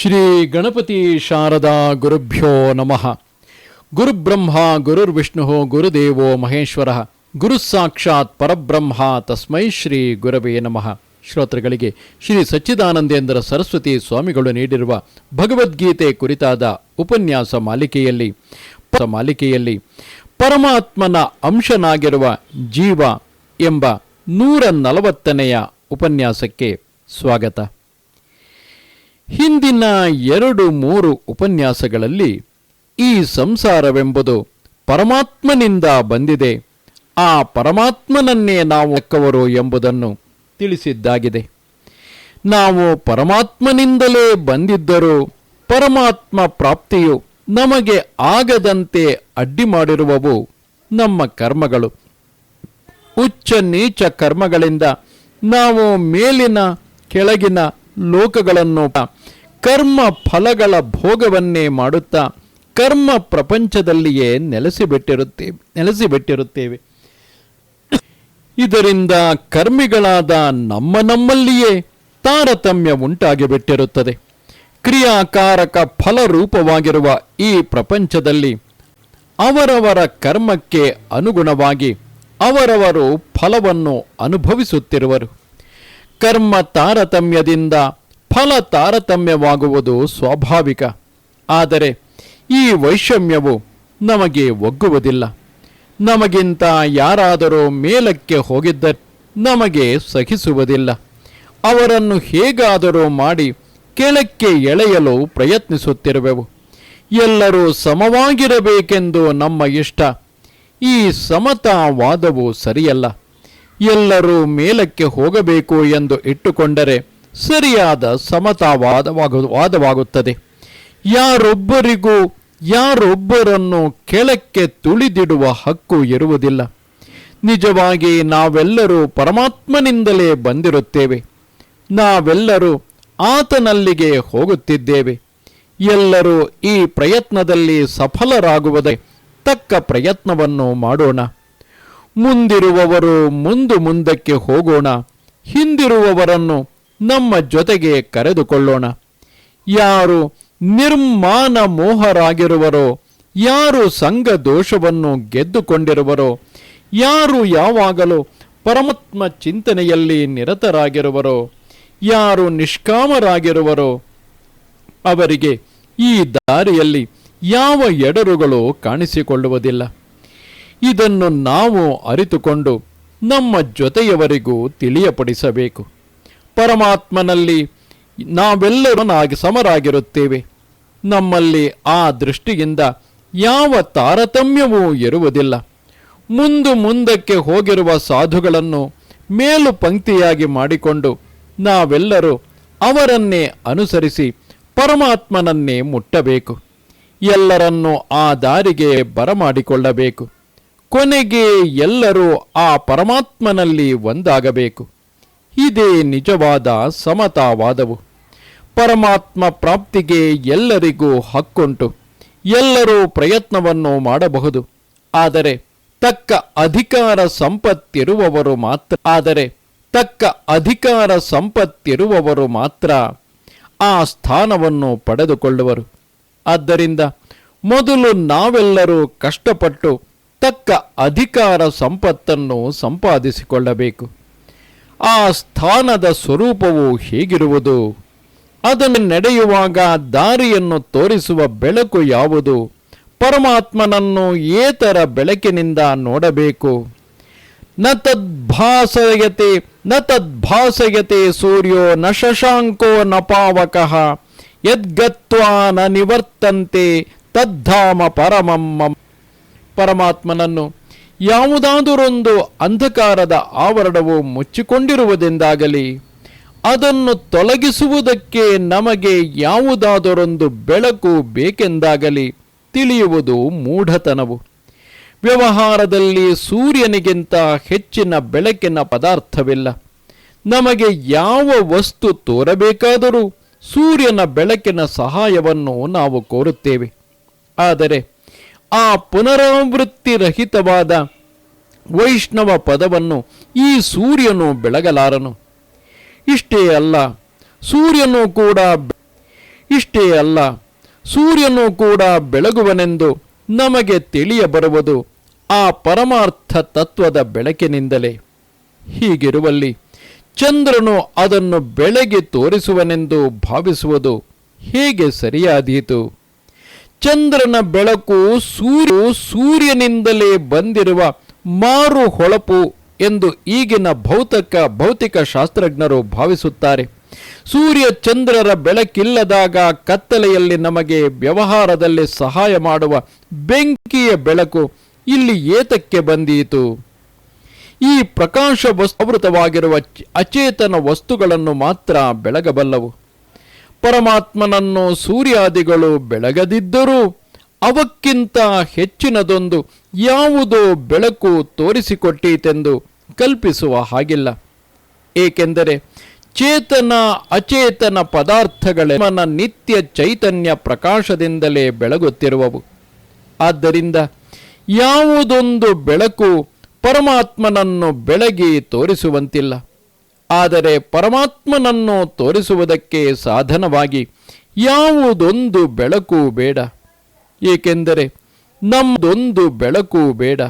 ಶ್ರೀ ಗಣಪತಿ ಶಾರದಾ ಗುರುಭ್ಯೋ ನಮಃ. ಗುರುಬ್ರಹ್ಮ, ಗುರುರ್ವಿಷ್ಣು, ಗುರುದೇವೋ ಮಹೇಶ್ವರ. ಗುರು ಸಾಕ್ಷಾತ್ ಪರಬ್ರಹ್ಮ ತಸ್ಮೈ ಶ್ರೀ ಗುರವೇ ನಮಃ. ಶ್ರೋತೃಗಳಿಗೆ ಶ್ರೀ ಸಚ್ಚಿದಾನಂದೇಂದ್ರ ಸರಸ್ವತಿ ಸ್ವಾಮಿಗಳು ನೀಡಿರುವ ಭಗವದ್ಗೀತೆ ಕುರಿತಾದ ಉಪನ್ಯಾಸ ಮಾಲಿಕೆಯಲ್ಲಿ ಮಾಲಿಕೆಯಲ್ಲಿ ಪರಮಾತ್ಮನ ಅಂಶನಾಗಿರುವ ಜೀವ ಎಂಬ ನೂರ ನಲವತ್ತನೆಯ ಉಪನ್ಯಾಸಕ್ಕೆ ಸ್ವಾಗತ. ಹಿಂದಿನ ಎರಡು ಮೂರು ಉಪನ್ಯಾಸಗಳಲ್ಲಿ ಈ ಸಂಸಾರವೆಂಬುದು ಪರಮಾತ್ಮನಿಂದ ಬಂದಿದೆ. ಆ ಪರಮಾತ್ಮನನ್ನೇ ನಾವು ಅಕ್ಕವರು ಎಂಬುದನ್ನು ತಿಳಿಸಿದ್ದಾಗಿದೆ. ನಾವು ಪರಮಾತ್ಮನಿಂದಲೇ ಬಂದಿದ್ದರೂ ಪರಮಾತ್ಮ ಪ್ರಾಪ್ತಿಯು ನಮಗೆ ಆಗದಂತೆ ಅಡ್ಡಿ ಮಾಡಿರುವವು ನಮ್ಮ ಕರ್ಮಗಳು. ಉಚ್ಚ ನೀಚ ಕರ್ಮಗಳಿಂದ ನಾವು ಮೇಲಿನ ಕೆಳಗಿನ ಲೋಕಗಳನ್ನು ಕರ್ಮ ಫಲಗಳ ಭೋಗವನ್ನೇ ಮಾಡುತ್ತಾ ಕರ್ಮ ಪ್ರಪಂಚದಲ್ಲಿಯೇ ನೆಲೆಸಿಬಿಟ್ಟಿರುತ್ತೇವೆ ನೆಲೆಸಿಬಿಟ್ಟಿರುತ್ತೇವೆ. ಇದರಿಂದ ಕರ್ಮಿಗಳಾದ ನಮ್ಮ ನಮ್ಮಲ್ಲಿಯೇ ತಾರತಮ್ಯ ಉಂಟಾಗಿಬಿಟ್ಟಿರುತ್ತದೆ. ಕ್ರಿಯಾಕಾರಕ ಫಲರೂಪವಾಗಿರುವ ಈ ಪ್ರಪಂಚದಲ್ಲಿ ಅವರವರ ಕರ್ಮಕ್ಕೆ ಅನುಗುಣವಾಗಿ ಅವರವರು ಫಲವನ್ನು ಅನುಭವಿಸುತ್ತಿರುವರು. ಕರ್ಮ ತಾರತಮ್ಯದಿಂದ ಫಲ ತಾರತಮ್ಯವಾಗುವುದು ಸ್ವಾಭಾವಿಕ. ಆದರೆ ಈ ವೈಷಮ್ಯವು ನಮಗೆ ಒಗ್ಗುವುದಿಲ್ಲ. ನಮಗಿಂತ ಯಾರಾದರೂ ಮೇಲಕ್ಕೆ ಹೋಗಿದ್ದರೆ ನಮಗೆ ಸಹಿಸುವುದಿಲ್ಲ. ಅವರನ್ನು ಹೇಗಾದರೂ ಮಾಡಿ ಕೆಳಕ್ಕೆ ಎಳೆಯಲು ಪ್ರಯತ್ನಿಸುತ್ತಿರುವೆವು. ಎಲ್ಲರೂ ಸಮವಾಗಿರಬೇಕೆಂದು ನಮ್ಮ ಇಷ್ಟ. ಈ ಸಮತಾವಾದವು ಸರಿಯಲ್ಲ. ಎಲ್ಲರೂ ಮೇಲಕ್ಕೆ ಹೋಗಬೇಕು ಎಂದು ಇಟ್ಟುಕೊಂಡರೆ ಸರಿಯಾದ ಸಮತಾವಾದವಾಗ, ವಾದವಾಗುತ್ತದೆ. ಯಾರೊಬ್ಬರಿಗೂ ಯಾರೊಬ್ಬರನ್ನು ಕೆಳಕ್ಕೆ ತುಳಿದಿಡುವ ಹಕ್ಕು ಇರುವುದಿಲ್ಲ. ನಿಜವಾಗಿ ನಾವೆಲ್ಲರೂ ಪರಮಾತ್ಮನಿಂದಲೇ ಬಂದಿರುತ್ತೇವೆ. ನಾವೆಲ್ಲರೂ ಆತನಲ್ಲಿಗೆ ಹೋಗುತ್ತಿದ್ದೇವೆ. ಎಲ್ಲರೂ ಈ ಪ್ರಯತ್ನದಲ್ಲಿ ಸಫಲರಾಗುವುದೇ ತಕ್ಕ ಪ್ರಯತ್ನವನ್ನು ಮಾಡೋಣ. ಮುಂದಿರುವವರು ಮುಂದು ಮುಂದಕ್ಕೆ ಹೋಗೋಣ, ಹಿಂದಿರುವವರನ್ನು ನಮ್ಮ ಜೊತೆಗೆ ಕರೆದುಕೊಳ್ಳೋಣ. ಯಾರು ನಿರ್ಮಾಣ ಮೋಹರಾಗಿರುವರೋ, ಯಾರು ಸಂಘ ದೋಷವನ್ನು ಗೆದ್ದುಕೊಂಡಿರುವರೋ, ಯಾರು ಯಾವಾಗಲೂ ಪರಮಾತ್ಮ ಚಿಂತನೆಯಲ್ಲಿ ನಿರತರಾಗಿರುವರೋ, ಯಾರು ನಿಷ್ಕಾಮರಾಗಿರುವರೋ, ಅವರಿಗೆ ಈ ದಾರಿಯಲ್ಲಿ ಯಾವ ಎಡರುಗಳು ಕಾಣಿಸಿಕೊಳ್ಳುವುದಿಲ್ಲ. ಇದನ್ನು ನಾವು ಅರಿತುಕೊಂಡು ನಮ್ಮ ಜೊತೆಯವರಿಗೂ ತಿಳಿಯಪಡಿಸಬೇಕು. ಪರಮಾತ್ಮನಲ್ಲಿ ನಾವೆಲ್ಲರೂ ನಾಗಿ ಸಮರಾಗಿರುತ್ತೇವೆ. ನಮ್ಮಲ್ಲಿ ಆ ದೃಷ್ಟಿಯಿಂದ ಯಾವ ತಾರತಮ್ಯವೂ ಇರುವುದಿಲ್ಲ. ಮುಂದು ಮುಂದಕ್ಕೆ ಹೋಗಿರುವ ಸಾಧುಗಳನ್ನು ಮೇಲು ಪಂಕ್ತಿಯಾಗಿ ಮಾಡಿಕೊಂಡು ನಾವೆಲ್ಲರೂ ಅವರನ್ನೇ ಅನುಸರಿಸಿ ಪರಮಾತ್ಮನನ್ನೇ ಮುಟ್ಟಬೇಕು. ಎಲ್ಲರನ್ನೂ ಆ ದಾರಿಗೆ ಬರಮಾಡಿಕೊಳ್ಳಬೇಕು. ಕೊನೆಗೆ ಎಲ್ಲರೂ ಆ ಪರಮಾತ್ಮನಲ್ಲಿ ಒಂದಾಗಬೇಕು. ಇದೇ ನಿಜವಾದ ಸಮತಾವಾದವು. ಪರಮಾತ್ಮ ಪ್ರಾಪ್ತಿಗೆ ಎಲ್ಲರಿಗೂ ಹಕ್ಕುಂಟು. ಎಲ್ಲರೂ ಪ್ರಯತ್ನವನ್ನು ಮಾಡಬಹುದು. ಆದರೆ ತಕ್ಕ ಅಧಿಕಾರ ಸಂಪತ್ತಿರುವವರು ಮಾತ್ರ, ಆದರೆ ತಕ್ಕ ಅಧಿಕಾರ ಸಂಪತ್ತಿರುವವರು ಮಾತ್ರ ಆ ಸ್ಥಾನವನ್ನು ಪಡೆದುಕೊಳ್ಳುವರು. ಆದ್ದರಿಂದ ಮೊದಲು ನಾವೆಲ್ಲರೂ ಕಷ್ಟಪಟ್ಟು ತಕ್ಕ ಅಧಿಕಾರ ಸಂಪತ್ತನ್ನು ಸಂಪಾದಿಸಿಕೊಳ್ಳಬೇಕು. ಆ ಸ್ಥಾನದ ಸ್ವರೂಪವು ಹೇಗಿರುವುದು? ಅದನ್ನು ನಡೆಯುವಾಗ ದಾರಿಯನ್ನು ತೋರಿಸುವ ಬೆಳಕು ಯಾವುದು? ಪರಮಾತ್ಮನನ್ನು ಏತರ ಬೆಳಕಿನಿಂದ ನೋಡಬೇಕು. ನ ತದ್ಭಾಸಯತೆ ನ ತದ್ಭಾಸಯತೆ ಸೂರ್ಯೋ ನ ಶಶಾಂಕೋ ನ ಪಾವಕಃ. ಯದ್ಗತ್ವಾ ನ ನಿವರ್ತಂತೆ ತದ್ಧಾಮ ಪರಮಂ ಮಮ. ಪರಮಾತ್ಮನನ್ನು ಯಾವುದಾದರೊಂದು ಅಂಧಕಾರದ ಆವರಣವು ಮುಚ್ಚಿಕೊಂಡಿರುವುದೆಂದಾಗಲಿ, ಅದನ್ನು ತೊಲಗಿಸುವುದಕ್ಕೆ ನಮಗೆ ಯಾವುದಾದರೊಂದು ಬೆಳಕು ಬೇಕೆಂದಾಗಲಿ ತಿಳಿಯುವುದು ಮೂಢತನವು. ವ್ಯವಹಾರದಲ್ಲಿ ಸೂರ್ಯನಿಗಿಂತ ಹೆಚ್ಚಿನ ಬೆಳಕಿನ ಪದಾರ್ಥವಿಲ್ಲ. ನಮಗೆ ಯಾವ ವಸ್ತು ತೋರಬೇಕಾದರೂ ಸೂರ್ಯನ ಬೆಳಕಿನ ಸಹಾಯವನ್ನು ನಾವು ಕೋರುತ್ತೇವೆ. ಆದರೆ ಆ ಪುನರಾವೃತ್ತಿ ರಹಿತವಾದ ವೈಷ್ಣವ ಪದವನ್ನು ಈ ಸೂರ್ಯನು ಬೆಳಗಲಾರನು. ಇಷ್ಟೇ ಅಲ್ಲ, ಸೂರ್ಯನು ಕೂಡ ಇಷ್ಟೇ ಅಲ್ಲ, ಸೂರ್ಯನು ಕೂಡ ಬೆಳಗುವನೆಂದು ನಮಗೆ ತಿಳಿಯ ಬರುವುದು ಆ ಪರಮಾರ್ಥ ತತ್ವದ ಬೆಳಕಿನಿಂದಲೇ. ಹೀಗಿರುವಲ್ಲಿ ಚಂದ್ರನು ಅದನ್ನು ಬೆಳಗಿ ತೋರಿಸುವನೆಂದು ಭಾವಿಸುವುದು ಹೇಗೆ ಸರಿಯಾದೀತು? ಚಂದ್ರನ ಬೆಳಕು ಸೂರ್ಯ ಸೂರ್ಯನಿಂದಲೇ ಬಂದಿರುವ ಮಾರು ಹೊಳಪು ಎಂದು ಈಗಿನ ಭೌತಕ ಭೌತಿಕ ಶಾಸ್ತ್ರಜ್ಞರು ಭಾವಿಸುತ್ತಾರೆ. ಸೂರ್ಯ ಚಂದ್ರರ ಬೆಳಕಿಲ್ಲದಾಗ ಕತ್ತಲೆಯಲ್ಲಿ ನಮಗೆ ವ್ಯವಹಾರದಲ್ಲಿ ಸಹಾಯ ಮಾಡುವ ಬೆಂಕಿಯ ಬೆಳಕು ಇಲ್ಲಿ ಏತಕ್ಕೆ ಬಂದೀತು? ಈ ಪ್ರಕಾಶ ವಸ್ತುವೃತವಾಗಿರುವ ಚ- ಅಚೇತನ ವಸ್ತುಗಳನ್ನು ಮಾತ್ರ ಬೆಳಗಬಲ್ಲವು. ಪರಮಾತ್ಮನನ್ನು ಸೂರ್ಯಾದಿಗಳು ಬೆಳಗದಿದ್ದರೂ ಅವಕ್ಕಿಂತ ಹೆಚ್ಚಿನದೊಂದು ಯಾವುದೋ ಬೆಳಕು ತೋರಿಸಿಕೊಟ್ಟೀತೆಂದು ಕಲ್ಪಿಸುವ ಹಾಗಿಲ್ಲ. ಏಕೆಂದರೆ ಚೇತನ ಅಚೇತನ ಪದಾರ್ಥಗಳೇ ಮನ ನಿತ್ಯ ಚೈತನ್ಯ ಪ್ರಕಾಶದಿಂದಲೇ ಬೆಳಗುತ್ತಿರುವವು. ಆದ್ದರಿಂದ ಯಾವುದೊಂದು ಬೆಳಕು ಪರಮಾತ್ಮನನ್ನು ಬೆಳಗಿ ತೋರಿಸುವಂತಿಲ್ಲ. ಆದರೆ ಪರಮಾತ್ಮನನ್ನು ತೋರಿಸುವುದಕ್ಕೆ ಸಾಧನವಾಗಿ ಯಾವುದೊಂದು ಬೆಳಕು ಬೇಡ. ಏಕೆಂದರೆ ನಮ್ಮದೊಂದು ಬೆಳಕು ಬೇಡ.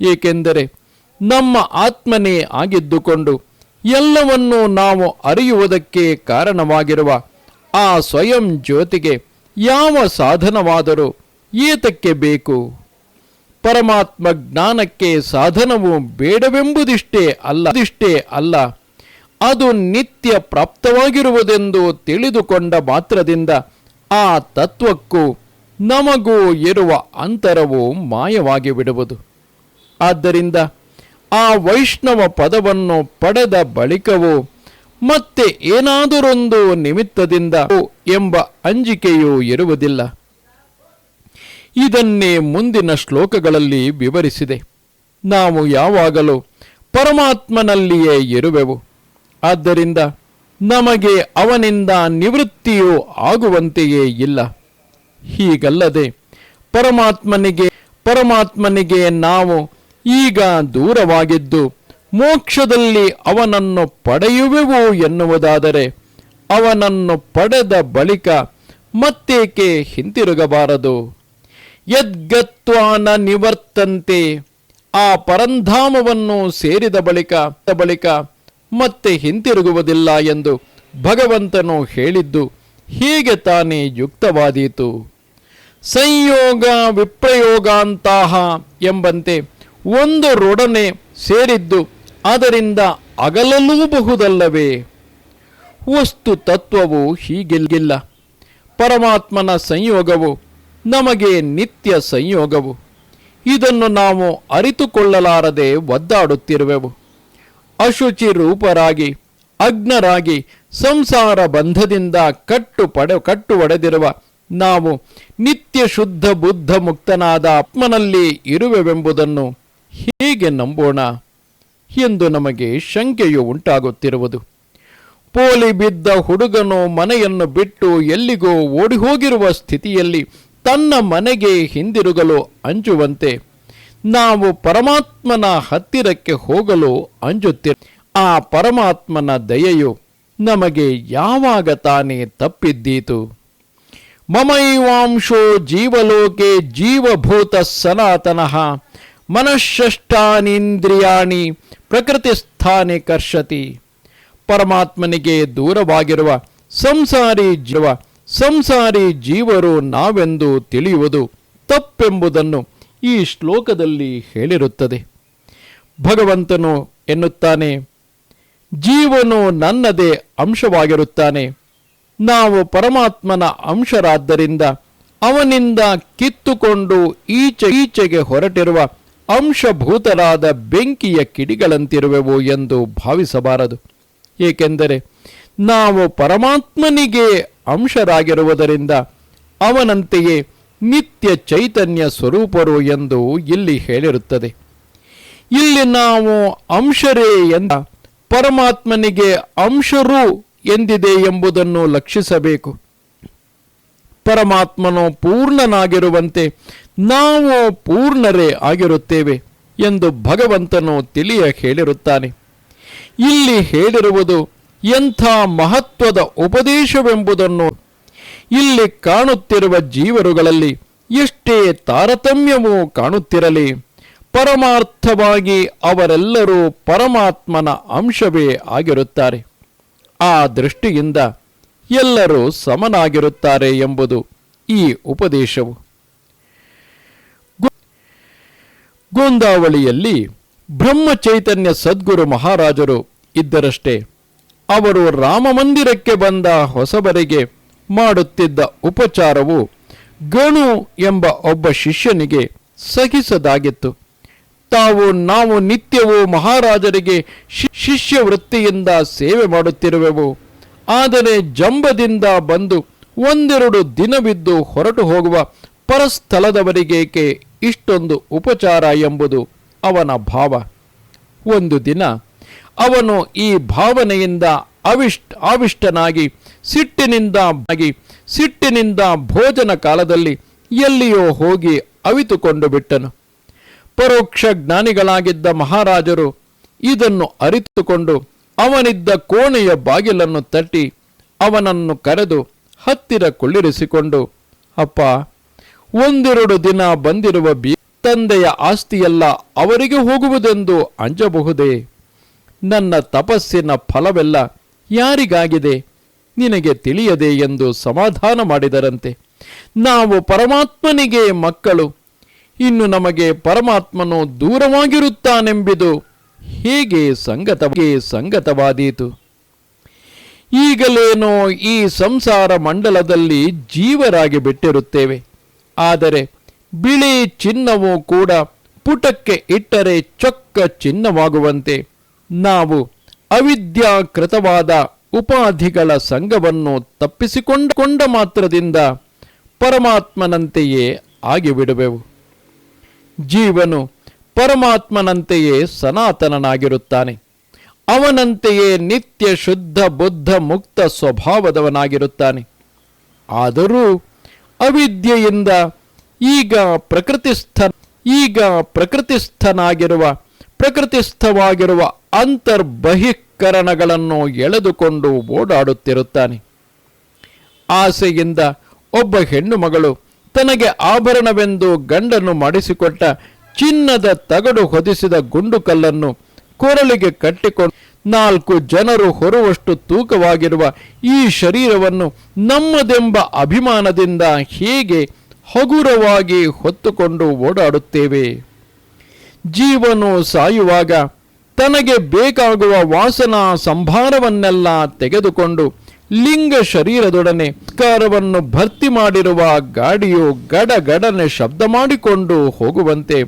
ಏಕೆಂದರೆ ನಮ್ಮ ಆತ್ಮನೇ ಆಗಿದ್ದುಕೊಂಡು ಎಲ್ಲವನ್ನೂ ನಾವು ಅರಿಯುವುದಕ್ಕೆ ಕಾರಣವಾಗಿರುವ ಆ ಸ್ವಯಂ ಜ್ಯೋತಿಗೆ ಯಾವ ಸಾಧನವಾದರೂ ಏತಕ್ಕೆ ಬೇಕು? ಪರಮಾತ್ಮ ಜ್ಞಾನಕ್ಕೆ ಸಾಧನವು ಬೇಡವೆಂಬುದಿಷ್ಟೇ ಅಲ್ಲ. ಅಲ್ಲ. ಅದು ನಿತ್ಯ ಪ್ರಾಪ್ತವಾಗಿರುವುದೆಂದು ತಿಳಿದುಕೊಂಡ ಮಾತ್ರದಿಂದ ಆ ತತ್ವಕ್ಕೂ ನಮಗೂ ಇರುವ ಅಂತರವು ಮಾಯವಾಗಿ ಬಿಡುವುದು ಆದ್ದರಿಂದ ಆ ವೈಷ್ಣವ ಪದವನ್ನು ಪಡೆದ ಬಳಿಕವೂ ಮತ್ತೆ ಏನಾದರೊಂದು ನಿಮಿತ್ತದಿಂದ ಎಂಬ ಅಂಜಿಕೆಯೂ ಇರುವುದಿಲ್ಲ. ಇದನ್ನೇ ಮುಂದಿನ ಶ್ಲೋಕಗಳಲ್ಲಿ ವಿವರಿಸಿದೆ. ನಾವು ಯಾವಾಗಲೂ ಪರಮಾತ್ಮನಲ್ಲಿಯೇ ಇರುವೆವು. ಆದ್ದರಿಂದ ನಮಗೆ ಅವನಿಂದ ನಿವೃತ್ತಿಯೂ ಆಗುವಂತೆಯೇ ಇಲ್ಲ. ಹೀಗಲ್ಲದೆ ಪರಮಾತ್ಮನಿಗೆ ಪರಮಾತ್ಮನಿಗೆ ನಾವು ಈಗ ದೂರವಾಗಿದ್ದು ಮೋಕ್ಷದಲ್ಲಿ ಅವನನ್ನು ಪಡೆಯುವೆವು ಎನ್ನುವುದಾದರೆ ಅವನನ್ನು ಪಡೆದ ಬಳಿಕ ಮತ್ತೇಕೆ ಹಿಂತಿರುಗಬಾರದು? ಯದ್ಗತ್ವಾನ ನಿವರ್ತಂತೆ ಆ ಪರಂಧಾಮವನ್ನು ಸೇರಿದ ಬಳಿಕ ಬಳಿಕ ಮತ್ತೆ ಹಿಂತಿರುಗುವುದಿಲ್ಲ ಎಂದು ಭಗವಂತನು ಹೇಳಿದ್ದು ಹೀಗೆ ತಾನೇ ಯುಕ್ತವಾದೀತು. ಸಂಯೋಗ ವಿಪ್ರಯೋಗಾಂತಹ ಎಂಬಂತೆ ಒಂದು ರೊಡನೆ ಸೇರಿದ್ದು ಅದರಿಂದ ಅಗಲಲೂಬಹುದಲ್ಲವೇ? ವಸ್ತು ತತ್ವವು ಹೀಗಿಲ್ಲ. ಪರಮಾತ್ಮನ ಸಂಯೋಗವು ನಮಗೆ ನಿತ್ಯ ಸಂಯೋಗವು. ಇದನ್ನು ನಾವು ಅರಿತುಕೊಳ್ಳಲಾರದೆ ಒದ್ದಾಡುತ್ತಿರುವೆವು. ಅಶುಚಿ ರೂಪರಾಗಿ, ಅಗ್ನರಾಗಿ ಸಂಸಾರ ಬಂಧದಿಂದ ಕಟ್ಟು ಪಡೆ, ಕಟ್ಟು ಒಡೆದಿರುವ ನಾವು ನಿತ್ಯ ಶುದ್ಧ ಬುದ್ಧ ಮುಕ್ತನಾದ ಆತ್ಮನಲ್ಲಿ ಇರುವೆವೆಂಬುದನ್ನು ಹೀಗೆ ನಂಬೋಣ ಎಂದು ನಮಗೆ ಶಂಕೆಯು ಉಂಟಾಗುತ್ತಿರುವುದು. ಪೋಲಿ ಬಿದ್ದ ಹುಡುಗನು ಮನೆಯನ್ನು ಬಿಟ್ಟು ಎಲ್ಲಿಗೋ ಓಡಿ ಹೋಗಿರುವ ಸ್ಥಿತಿಯಲ್ಲಿ ತನ್ನ ಮನೆಗೆ ಹಿಂದಿರುಗಲು ಅಂಜುವಂತೆ ನಾವು ಪರಮಾತ್ಮನ ಹತ್ತಿರಕ್ಕೆ ಹೋಗಲು ಅಂಜುತ್ತಿರ. ಆ ಪರಮಾತ್ಮನ ದಯೆಯು ನಮಗೆ ಯಾವಾಗ ತಾನೇ ತಪ್ಪಿದ್ದೀತು. ಮಮೈವಾಂಶೋ ಜೀವಲೋಕೆ ಜೀವಭೂತ ಸನಾತನಃ ಮನಃಷ್ಠಾನೀಂದ್ರಿಯಾಣಿ ಪ್ರಕೃತಿ ಸ್ಥಾನೆ ಕರ್ಷತಿ. ಪರಮಾತ್ಮನಿಗೆ ದೂರವಾಗಿರುವ ಸಂಸಾರಿ ಜೀವ, ಸಂಸಾರಿ ಜೀವರು ನಾವೆಂದು ತಿಳಿಯುವುದು ತಪ್ಪೆಂಬುದನ್ನು ಈ ಶ್ಲೋಕದಲ್ಲಿ ಹೇಳಿರುತ್ತದೆ. ಭಗವಂತನು ಎನ್ನುತ್ತಾನೆ, ಜೀವನು ನನ್ನದೇ ಅಂಶವಾಗಿರುತ್ತಾನೆ. ನಾವು ಪರಮಾತ್ಮನ ಅಂಶರಾದ್ದರಿಂದ ಅವನಿಂದ ಕಿತ್ತುಕೊಂಡು ಈಚೆ ಈಚೆಗೆ ಹೊರಟಿರುವ ಅಂಶಭೂತರಾದ ಬೆಂಕಿಯ ಕಿಡಿಗಳಂತಿರುವೆವು ಎಂದು ಭಾವಿಸಬಾರದು. ಏಕೆಂದರೆ ನಾವು ಪರಮಾತ್ಮನಿಗೆ ಅಂಶರಾಗಿರುವುದರಿಂದ ಅವನಂತೆಯೇ ನಿತ್ಯ ಚೈತನ್ಯ ಸ್ವರೂಪರು ಎಂದು ಇಲ್ಲಿ ಹೇಳಿರುತ್ತದೆ. ಇಲ್ಲಿ ನಾವು ಅಂಶರೇ ಎಂದ ಪರಮಾತ್ಮನಿಗೆ ಅಂಶರು ಎಂದಿದೆ ಎಂಬುದನ್ನು ಲಕ್ಷಿಸಬೇಕು. ಪರಮಾತ್ಮನು ಪೂರ್ಣನಾಗಿರುವಂತೆ ನಾವು ಪೂರ್ಣರೇ ಆಗಿರುತ್ತೇವೆ ಎಂದು ಭಗವಂತನು ತಿಳಿಯ ಹೇಳಿರುತ್ತಾನೆ. ಇಲ್ಲಿ ಹೇಳಿರುವುದು ಎಂಥ ಮಹತ್ವದ ಉಪದೇಶವೆಂಬುದನ್ನು ಇಲ್ಲಿ ಕಾಣುತ್ತಿರುವ ಜೀವರುಗಳಲ್ಲಿ ಎಷ್ಟೇ ತಾರತಮ್ಯವೂ ಕಾಣುತ್ತಿರಲಿ. ಪರಮಾರ್ಥವಾಗಿ ಅವರೆಲ್ಲರೂ ಪರಮಾತ್ಮನ ಅಂಶವೇ ಆಗಿರುತ್ತಾರೆ. ಆ ದೃಷ್ಟಿಯಿಂದ ಎಲ್ಲರೂ ಸಮನಾಗಿರುತ್ತಾರೆ ಎಂಬುದು ಈ ಉಪದೇಶವು. ಗೋಂದಾವಳಿಯಲ್ಲಿ ಬ್ರಹ್ಮಚೈತನ್ಯ ಸದ್ಗುರು ಮಹಾರಾಜರು ಇದ್ದರಷ್ಟೇ. ಅವರು ರಾಮಮಂದಿರಕ್ಕೆ ಬಂದ ಹೊಸಬರಿಗೆ ಮಾಡುತ್ತಿದ್ದ ಉಪಚಾರವು ಗಣು ಎಂಬ ಒಬ್ಬ ಶಿಷ್ಯನಿಗೆ ಸಹಿಸದಾಗಿತ್ತು. ತಾವು ನಾವು ನಿತ್ಯವೂ ಮಹಾರಾಜರಿಗೆ ಶಿಷ್ಯ ವೃತ್ತಿಯಿಂದ ಸೇವೆ ಮಾಡುತ್ತಿರುವೆವು. ಆದರೆ ಜಂಬದಿಂದ ಬಂದು ಒಂದೆರಡು ದಿನವಿದ್ದು ಹೊರಟು ಹೋಗುವ ಪರಸ್ಥಳದವರಿಗೇಕೆ ಇಷ್ಟೊಂದು ಉಪಚಾರ ಎಂಬುದು ಅವನ ಭಾವ. ಒಂದು ದಿನ ಅವನು ಈ ಭಾವನೆಯಿಂದ ಅವಿಷ್ಟ, ಆವಿಷ್ಟನಾಗಿ ಸಿಟ್ಟಿನಿಂದ ಆಗಿ ಸಿಟ್ಟಿನಿಂದ ಭೋಜನ ಕಾಲದಲ್ಲಿ ಎಲ್ಲಿಯೋ ಹೋಗಿ ಅವಿತುಕೊಂಡು ಬಿಟ್ಟನು. ಪರೋಕ್ಷ ಜ್ಞಾನಿಗಳಾಗಿದ್ದ ಮಹಾರಾಜರು ಇದನ್ನು ಅರಿತುಕೊಂಡು ಅವನಿದ್ದ ಕೋಣೆಯ ಬಾಗಿಲನ್ನು ತಟ್ಟಿ ಅವನನ್ನು ಕರೆದು ಹತ್ತಿರ ಕುಳ್ಳಿರಿಸಿಕೊಂಡು, ಅಪ್ಪ, ಒಂದೆರಡು ದಿನ ಬಂದಿರುವ ಬಿ ತಂದೆಯ ಆಸ್ತಿಯೆಲ್ಲ ಅವರಿಗೆ ಹೋಗುವುದೆಂದು ಅಂಜಬಹುದೇ? ನನ್ನ ತಪಸ್ಸಿನ ಫಲವೆಲ್ಲ ಯಾರಿಗಾಗಿದೆ? ನಿನಗೆ ತಿಳಿಯದೆ ಎಂದು ಸಮಾಧಾನ ಮಾಡಿದರಂತೆ. ನಾವು ಪರಮಾತ್ಮನಿಗೆ ಮಕ್ಕಳು. ಇನ್ನು ನಮಗೆ ಪರಮಾತ್ಮನು ದೂರವಾಗಿರುತ್ತಾನೆಂಬುದು ಹೇಗೆ ಸಂಗತವಾಗಿ ಸಂಗತವಾದೀತು. ಈಗಲೇನೋ ಈ ಸಂಸಾರ ಮಂಡಲದಲ್ಲಿ ಜೀವರಾಗಿ ಬಿಟ್ಟಿರುತ್ತೇವೆ. ಆದರೆ ಬಿಳಿ ಚಿನ್ನವು ಕೂಡ ಪುಟಕ್ಕೆ ಇಟ್ಟರೆ ಚೊಕ್ಕ ಚಿನ್ನವಾಗುವಂತೆ. ನಾವು ಅವಿದ್ಯಾಕೃತವಾದ ಉಪಾಧಿಗಳ ಸಂಘವನ್ನು ತಪ್ಪಿಸಿಕೊಂಡುಕೊಂಡ ಮಾತ್ರದಿಂದ ಪರಮಾತ್ಮನಂತೆಯೇ ಆಗಿಬಿಡುವೆವು. ಜೀವನು ಪರಮಾತ್ಮನಂತೆಯೇ ಸನಾತನನಾಗಿರುತ್ತಾನೆ. ಅವನಂತೆಯೇ ನಿತ್ಯ ಶುದ್ಧ, ಬುದ್ಧ, ಮುಕ್ತ ಸ್ವಭಾವದವನಾಗಿರುತ್ತಾನೆ. ಆದರೂ ಅವಿದ್ಯೆಯಿಂದ ಈಗ ಪ್ರಕೃತಿಸ್ಥ ಈಗ ಪ್ರಕೃತಿಸ್ಥನಾಗಿರುವ, ಪ್ರಕೃತಿಸ್ಥವಾಗಿರುವ ಅಂತರ್ಬಹಿಷ್ಕರಣಗಳನ್ನು ಎಳೆದುಕೊಂಡು ಓಡಾಡುತ್ತಿರುತ್ತಾನೆ. ಆಸೆಯಿಂದ ಒಬ್ಬ ಹೆಣ್ಣು ಮಗಳು ತನಗೆ ಆಭರಣವೆಂದು ಗಂಡನ್ನು ಮಾಡಿಸಿಕೊಟ್ಟ ಚಿನ್ನದ ತಗಡು ಹೊದಿಸಿದ ಗುಂಡು ಕಲ್ಲನ್ನು ಕೊರಳಿಗೆ ಕಟ್ಟಿಕೊಂಡು ನಾಲ್ಕು ಜನರು ಹೊರುವಷ್ಟು ತೂಕವಾಗಿರುವ ಈ ಶರೀರವನ್ನು ನಮ್ಮದೆಂಬ ಅಭಿಮಾನದಿಂದ ಹೇಗೆ ಹಗುರವಾಗಿ ಹೊತ್ತುಕೊಂಡು ಓಡಾಡುತ್ತೇವೆ? ಜೀವನು ಸಾಯುವಾಗ ತನಗೆ ಬೇಕಾಗುವ ವಾಸನಾ ಸಂಭಾರವನ್ನೆಲ್ಲ ತೆಗೆದುಕೊಂಡು ಲಿಂಗ ಶರೀರದೊಡನೆ ಕಾರವನ್ನು ಭರ್ತಿ ಮಾಡಿರುವ ಗಾಡಿಯು ಗಡಗಡನೆ ಶಬ್ದ ಮಾಡಿಕೊಂಡು ಹೋಗುವಂತೆ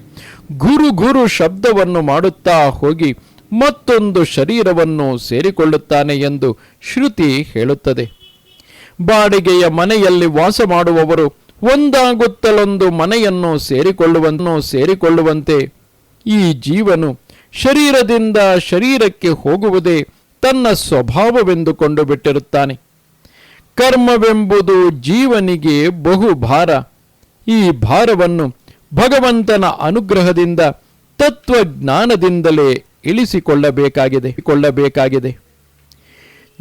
ಗುರು ಗುರು ಶಬ್ದವನ್ನು ಮಾಡುತ್ತಾ ಹೋಗಿ ಮತ್ತೊಂದು ಶರೀರವನ್ನು ಸೇರಿಕೊಳ್ಳುತ್ತಾನೆ ಎಂದು ಶ್ರುತಿ ಹೇಳುತ್ತದೆ. ಬಾಡಿಗೆಯ ಮನೆಯಲ್ಲಿ ವಾಸ ಮಾಡುವವರು ಒಂದಾಗುತ್ತಲೊಂದು ಮನೆಯನ್ನು ಸೇರಿಕೊಳ್ಳುವನ್ನು ಸೇರಿಕೊಳ್ಳುವಂತೆ ಈ ಜೀವನು ಶರೀರದಿಂದ ಶರೀರಕ್ಕೆ ಹೋಗುವುದೇ ತನ್ನ ಸ್ವಭಾವವೆಂದುಕೊಂಡು ಬಿಟ್ಟಿರುತ್ತಾನೆ. ಕರ್ಮವೆಂಬುದು ಜೀವನಿಗೆ ಬಹು ಭಾರ ಈ ಭಾರವನ್ನು ಭಗವಂತನ ಅನುಗ್ರಹದಿಂದ, ತತ್ವಜ್ಞಾನದಿಂದಲೇ ಇಳಿಸಿಕೊಳ್ಳಬೇಕಾಗಿದೆ ಕೊಳ್ಳಬೇಕಾಗಿದೆ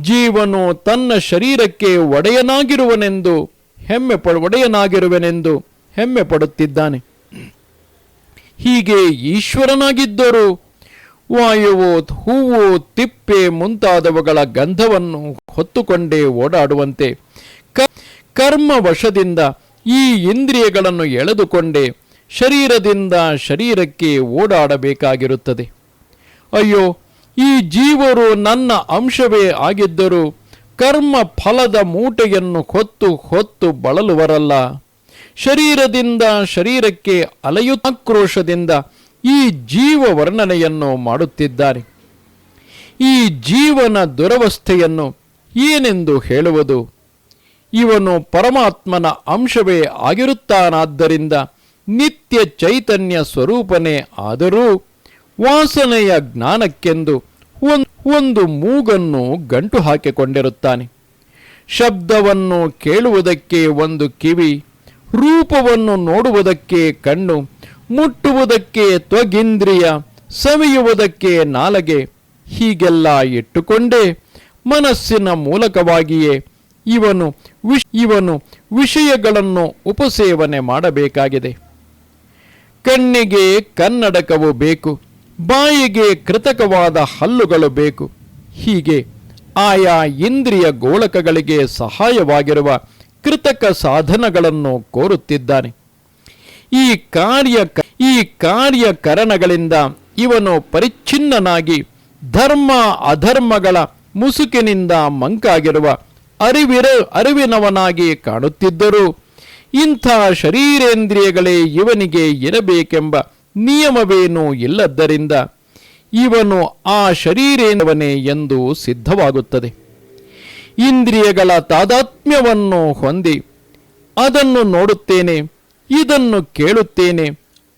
ಜೀವನು ತನ್ನ ಶರೀರಕ್ಕೆ ಒಡೆಯನಾಗಿರುವನೆಂದು ಹೆಮ್ಮೆ ಪಡ ಒಡೆಯನಾಗಿರುವನೆಂದು ಹೆಮ್ಮೆ ಪಡುತ್ತಿದ್ದಾನೆ ಹೀಗೆ ಈಶ್ವರನಾಗಿದ್ದರೂ ವಾಯುವು, ಹೂವು, ತಿಪ್ಪೆ ಮುಂತಾದವುಗಳ ಗಂಧವನ್ನು ಹೊತ್ತುಕೊಂಡೇ ಓಡಾಡುವಂತೆ ಕರ್ಮ ವಶದಿಂದ ಈ ಇಂದ್ರಿಯಗಳನ್ನು ಎಳೆದುಕೊಂಡೇ ಶರೀರದಿಂದ ಶರೀರಕ್ಕೆ ಓಡಾಡಬೇಕಾಗಿರುತ್ತದೆ. ಅಯ್ಯೋ, ಈ ಜೀವರು ನನ್ನ ಅಂಶವೇ ಆಗಿದ್ದರೂ ಕರ್ಮ ಫಲದ ಮೂಟೆಯನ್ನು ಹೊತ್ತು ಹೊತ್ತು ಬಳಲುವರಲ್ಲ. ಶರೀರದಿಂದ ಶರೀರಕ್ಕೆ ಅಲೆಯುತ್ತಾಕ್ರೋಶದಿಂದ ಈ ಜೀವ ವರ್ಣನೆಯನ್ನು ಮಾಡುತ್ತಿದ್ದಾರೆ. ಈ ಜೀವನ ದುರವಸ್ಥೆಯನ್ನು ಏನೆಂದು ಹೇಳುವುದು? ಇವನು ಪರಮಾತ್ಮನ ಅಂಶವೇ ಆಗಿರುತ್ತಾನಾದ್ದರಿಂದ ನಿತ್ಯ ಚೈತನ್ಯ ಸ್ವರೂಪನೇ ಆದರೂ ವಾಸನೆಯ ಜ್ಞಾನಕ್ಕೆಂದು ಒಂದು ಮೂಗನ್ನು ಗಂಟು ಹಾಕಿಕೊಂಡಿರುತ್ತಾನೆ. ಶಬ್ದವನ್ನು ಕೇಳುವುದಕ್ಕೆ ಒಂದು ಕಿವಿ, ರೂಪವನ್ನು ನೋಡುವುದಕ್ಕೆ ಕಣ್ಣು ಮುಟ್ಟುವುದಕ್ಕೆ ತ್ವಗಿಂದ್ರಿಯ, ಸವಿಯುವುದಕ್ಕೆ ನಾಲಗೆ, ಹೀಗೆಲ್ಲ ಇಟ್ಟುಕೊಂಡೇ. ಮನಸ್ಸಿನ ಮೂಲಕವಾಗಿಯೇ ಇವನು ವಿಷ್, ಇವನು ವಿಷಯಗಳನ್ನು ಉಪಸೇವನೆ ಮಾಡಬೇಕಾಗಿದೆ. ಕಣ್ಣಿಗೆ ಕನ್ನಡಕವು ಬೇಕು, ಬಾಯಿಗೆ ಕೃತಕವಾದ ಹಲ್ಲುಗಳು ಬೇಕು. ಹೀಗೆ ಆಯಾ ಇಂದ್ರಿಯ ಗೋಳಕಗಳಿಗೆ ಸಹಾಯವಾಗಿರುವ ಕೃತಕ ಸಾಧನಗಳನ್ನು ಕೋರುತ್ತಿದ್ದಾನೆ. ಈ ಕಾರ್ಯ ಈ ಕಾರ್ಯಕರಣಗಳಿಂದ ಇವನು ಪರಿಚ್ಛಿನ್ನನಾಗಿ ಧರ್ಮ ಅಧರ್ಮಗಳ ಮುಸುಕಿನಿಂದ ಮಂಕಾಗಿರುವ ಅರಿವಿರ ಅರಿವಿನವನಾಗಿ ಕಾಣುತ್ತಿದ್ದರು. ಇಂಥ ಶರೀರೇಂದ್ರಿಯಗಳೇ ಇವನಿಗೆ ಇರಬೇಕೆಂಬ ನಿಯಮವೇನೂ ಇಲ್ಲದ್ದರಿಂದ ಇವನು ಆ ಶರೀರೇಂದ್ರವನೇ ಎಂದು ಸಿದ್ಧವಾಗುತ್ತದೆ. ಇಂದ್ರಿಯಗಳ ತಾದಾತ್ಮ್ಯವನ್ನು ಹೊಂದಿ ಅದನ್ನು ನೋಡುತ್ತೇನೆ. ಇದನ್ನು ಕೇಳುತ್ತೇನೆ,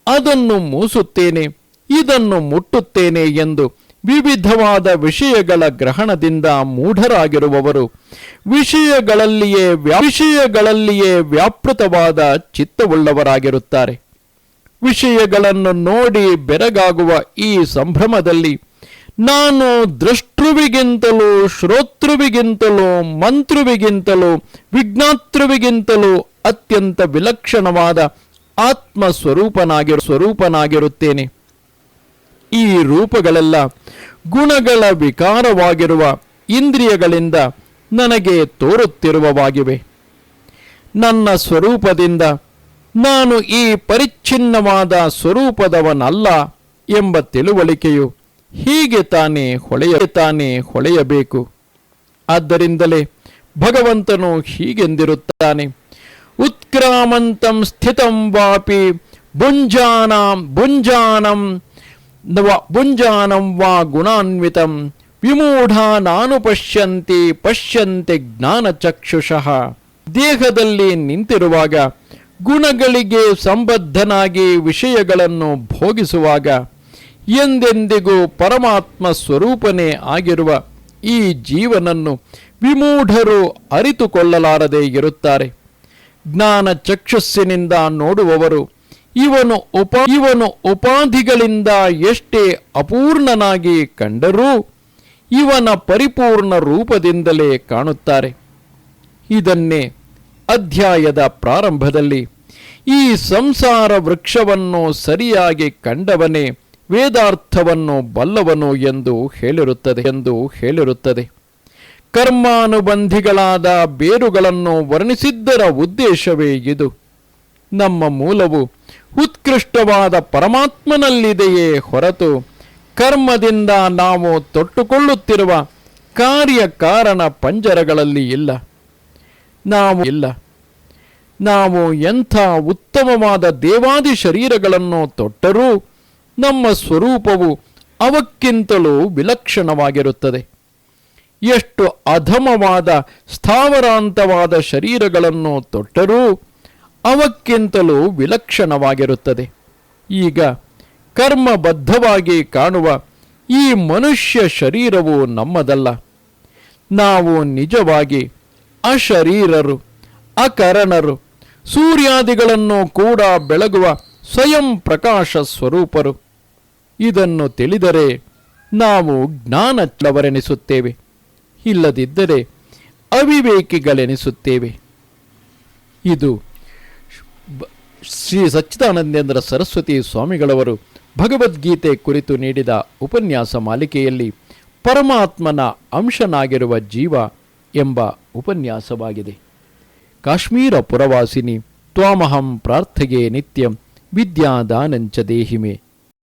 ಅದನ್ನು ಮೂಸುತ್ತೇನೆ, ಇದನ್ನು ಮುಟ್ಟುತ್ತೇನೆ ಎಂದು ವಿವಿಧವಾದ ವಿಷಯಗಳ ಗ್ರಹಣದಿಂದ ಮೂಢರಾಗಿರುವವರು. ವಿಷಯಗಳಲ್ಲಿಯೇ ವಿಷಯಗಳಲ್ಲಿಯೇ ವ್ಯಾಪೃತವಾದ ಚಿತ್ತವುಳ್ಳವರಾಗಿರುತ್ತಾರೆ. ವಿಷಯಗಳನ್ನು ನೋಡಿ ಬೆರಗಾಗುವ ಈ ಸಂಭ್ರಮದಲ್ಲಿ ನಾನು ದೃಷ್ಟೃವಿಗಿಂತಲೂ ಶ್ರೋತೃವಿಗಿಂತಲೂ ಮಂತ್ರುವಿಗಿಂತಲೂ ವಿಜ್ಞಾತೃವಿಗಿಂತಲೂ ಅತ್ಯಂತ ವಿಲಕ್ಷಣವಾದ ಆತ್ಮ ಸ್ವರೂಪನಾಗಿ ಸ್ವರೂಪನಾಗಿರುತ್ತೇನೆ. ಈ ರೂಪಗಳೆಲ್ಲ ಗುಣಗಳ ವಿಕಾರವಾಗಿರುವ ಇಂದ್ರಿಯಗಳಿಂದ ನನಗೆ ತೋರುತ್ತಿರುವವಾಗಿವೆ. ನನ್ನ ಸ್ವರೂಪದಿಂದ ನಾನು ಈ ಪರಿಚ್ಛಿನ್ನವಾದ ಸ್ವರೂಪದವನಲ್ಲ ಎಂಬ ತಿಳುವಳಿಕೆಯು ಹೀಗೆ ತಾನೇ ಹೊಳೆಯ, ತಾನೇ ಹೊಳೆಯಬೇಕು. ಆದ್ದರಿಂದಲೇ ಭಗವಂತನು ಹೀಗೆಂದಿರುತ್ತಾನೆ. ಉತ್ಕ್ರಾಮಂತಂ ಸ್ಥಿತಂ ವಾಪಿ ಭುಂಜಾನಾಂ ಭುಂಜಾನಂ ಭುಂಜಾನಂ ವಾ ಗುಣಾನ್ವಿತಂ ವಿಮೂಢ ನಾನು ಪಶ್ಯಂತಿ ಪಶ್ಯಂತೆ ಜ್ಞಾನಚಕ್ಷುಷಃ ದೇಹದಲ್ಲಿ ನಿಂತಿರುವಾಗ ಗುಣಗಳಿಗೆ ಸಂಬದ್ಧನಾಗಿ ವಿಷಯಗಳನ್ನು ಭೋಗಿಸುವಾಗ ಎಂದೆಂದಿಗೂ ಪರಮಾತ್ಮ ಸ್ವರೂಪನೇ ಆಗಿರುವ ಈ ಜೀವನನ್ನು ವಿಮೂಢರು ಅರಿತುಕೊಳ್ಳಲಾರದೆ ಇರುತ್ತಾರೆ. ಜ್ಞಾನ ಚಕ್ಷುಸ್ಸಿನಿಂದ ನೋಡುವವರು, ಇವನು ಉಪ, ಇವನು ಉಪಾಧಿಗಳಿಂದ ಎಷ್ಟೇ ಅಪೂರ್ಣನಾಗಿ ಕಂಡರೂ ಇವನ ಪರಿಪೂರ್ಣ ರೂಪದಿಂದಲೇ ಕಾಣುತ್ತಾರೆ. ಇದನ್ನೇ ಅಧ್ಯಾಯದ ಪ್ರಾರಂಭದಲ್ಲಿ ಈ ಸಂಸಾರ ವೃಕ್ಷವನ್ನು ಸರಿಯಾಗಿ ಕಂಡವನೇ ವೇದಾರ್ಥವನ್ನು ಬಲ್ಲವನು ಎಂದು ಹೇಳಿರುತ್ತದೆ ಎಂದು ಹೇಳಿರುತ್ತದೆ. ಕರ್ಮಾನುಬಂಧಿಗಳಾದ ಬೇರುಗಳನ್ನು ವರ್ಣಿಸಿದ್ದರ ಉದ್ದೇಶವೇ ಇದು. ನಮ್ಮ ಮೂಲವು ಉತ್ಕೃಷ್ಟವಾದ ಪರಮಾತ್ಮನಲ್ಲಿದೆಯೇ ಹೊರತು ಕರ್ಮದಿಂದ ನಾವು ತೊಟ್ಟುಕೊಳ್ಳುತ್ತಿರುವ ಕಾರ್ಯಕಾರಣ ಪಂಜರಗಳಲ್ಲಿ ಇಲ್ಲ. ನಾವು ಇಲ್ಲ. ನಾವು ಎಂಥ ಉತ್ತಮವಾದ ದೇವಾದಿ ಶರೀರಗಳನ್ನು ತೊಟ್ಟರೂ ನಮ್ಮ ಸ್ವರೂಪವು ಅವಕ್ಕಿಂತಲೂ ವಿಲಕ್ಷಣವಾಗಿರುತ್ತದೆ. ಎಷ್ಟು ಅಧಮವಾದ, ಸ್ಥಾವರಾಂತವಾದ ಶರೀರಗಳನ್ನು ತೊಟ್ಟರೂ ಅವಕ್ಕಿಂತಲೂ ವಿಲಕ್ಷಣವಾಗಿರುತ್ತದೆ. ಈಗ ಕರ್ಮಬದ್ಧವಾಗಿ ಕಾಣುವ ಈ ಮನುಷ್ಯ ಶರೀರವು ನಮ್ಮದಲ್ಲ. ನಾವು ನಿಜವಾಗಿ ಅಶರೀರರು, ಅಕರಣರು, ಸೂರ್ಯಾದಿಗಳನ್ನು ಕೂಡ ಬೆಳಗುವ ಸ್ವಯಂ ಪ್ರಕಾಶ ಸ್ವರೂಪರು. ಇದನ್ನು ತಿಳಿದರೆ ನಾವು ಜ್ಞಾನಚ್ಲವರೆನಿಸುತ್ತೇವೆ ಇಲ್ಲದಿದ್ದರೆ ಅವಿವೇಕಿಗಳೆನಿಸುತ್ತೇವೆ. ಇದು ಶ್ರೀ ಸಚ್ಚಿದಾನಂದೇಂದ್ರ ಸರಸ್ವತಿ ಸ್ವಾಮಿಗಳವರು ಭಗವದ್ಗೀತೆ ಕುರಿತು ನೀಡಿದ ಉಪನ್ಯಾಸ ಮಾಲಿಕೆಯಲ್ಲಿ ಪರಮಾತ್ಮನ ಅಂಶನಾಗಿರುವ ಜೀವ ಎಂಬ ಉಪನ್ಯಾಸವಾಗಿದೆ. ಕಾಶ್ಮೀರ ಪುರವಾಸಿನಿ ತ್ವಾಮಹಂ ಪ್ರಾರ್ಥಗೆ ನಿತ್ಯಂ ವಿದ್ಯಾದಾನಂಚ ದೇಹಿಮೆ.